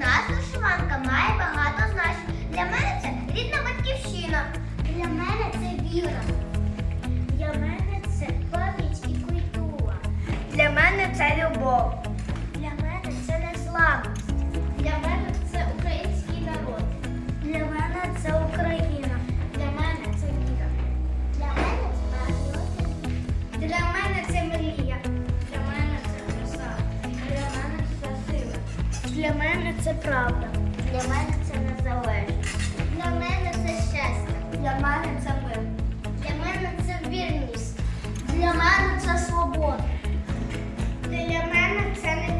нас вишиванка має багато значень. Для мене це рідна батьківщина. Для мене це віра. Для мене це пам'ять і культура. Для мене це любов. Для мене це правда. Для мене це незалежність. Для мене це щастя. Для мене це мир. Для мене це вірність. Для мене це свобода. Для мене це непохитна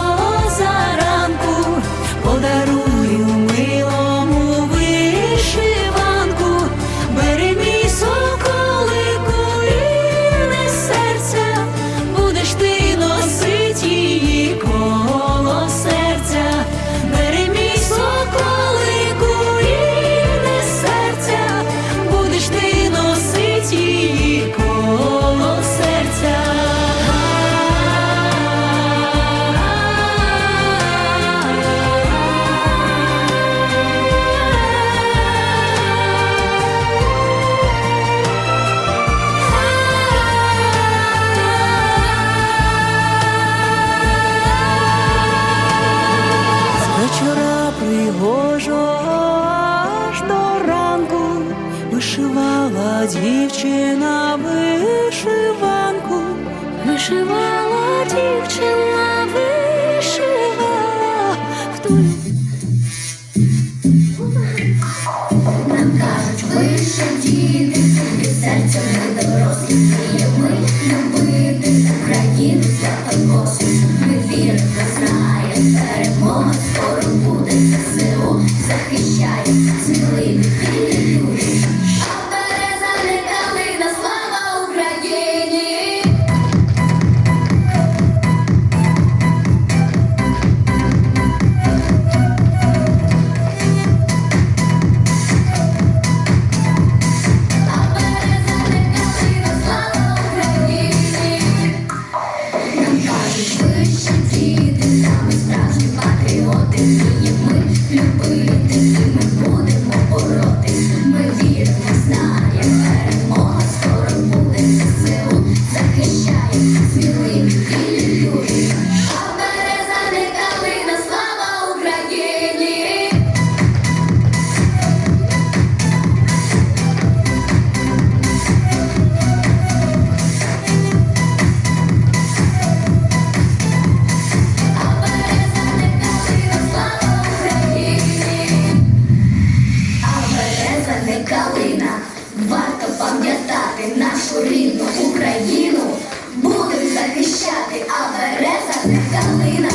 дівчина вишиванку, вишивала дівчина, калина. Варто пам'ятати нашу рідну Україну. Будемо захищати, а береза не калина.